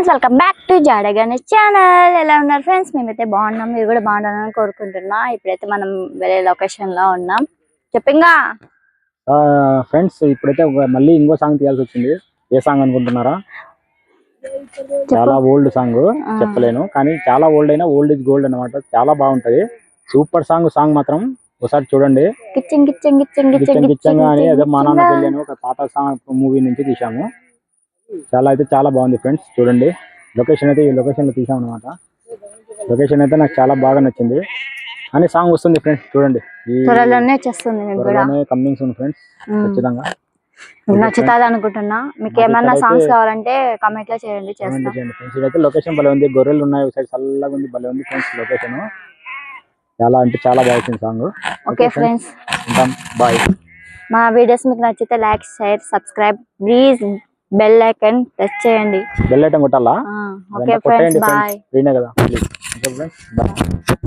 Friends welcome back to Jade Ganesh channel ఎలా ఉన్నారు friends మేమైతే బాగున్నాం. మీరు కూడా బాగుండాలని కోరుకుంటున్నా. ఇప్పుడైతే మనం వేరే లొకేషన్లో ఉన్నాం. చెప్పింగా ఫ్రెండ్స్ ఇప్పుడైతే మళ్ళీ ఇంకో సాంగ్ తీయాల్సి వచ్చింది ఏ సాంగ్ అనుకుంటున్నారా? చాలా ఓల్డ్ సాంగ్ చెప్పలేను. కానీ చాలా ఓల్డ్ అయినా ఓల్డ్ ఇస్ గోల్డ్ అన్నమాట. చాలా బాగుంటది. సూపర్ సాంగ్ సాంగ్ మాత్రం ఒకసారి చూడండి. కిచ్చింగ్ అని అదే మా నాన్న పాత సాంగ్ మూవీ నుంచి తీసాము చాలా అయితే చాలా బాగుంది ఫ్రెండ్స్ చూడండి. లొకేషన్ అయితే ఈ లొకేషన్లో తీసాం అనమాట లొకేషన్ అయితే నాకు చాలా బాగా నచ్చింది. అని సాంగ్ వస్తుంది ఫ్రెండ్స్ చూడండి. త్వరలోనే త్వరలోనే కమింగ్స్ ఉంది ఫ్రెండ్స్. ఖచ్చితంగా. నచ్చుతుంది అనుకుంటున్నా మీకు ఏమన్నా సాంగ్స్ కావాలంటే కామెంట్లో చేయండి చేయండి ఫ్రెండ్స్. ఇదైతే లొకేషన్ భలే ఉంది. గొర్రెలు ఉన్నాయి ఒక సైడ్ చల్లగా ఉంది భలే ఉంది ఫ్రెండ్స్ లొకేషన్ చాలా అంటే చాలా బాగుంది సాంగ్ ఓకే ఫ్రెండ్స్ ఉంటాం. బాయ్ మా వీడియోస్ మీకు నచ్చితే like share subscribe please bell icon press చేయండి. బెల్ ఐటమ్ కొట్టాలా? ఓకే ఫ్రెండ్స్ బాయ్ కదా.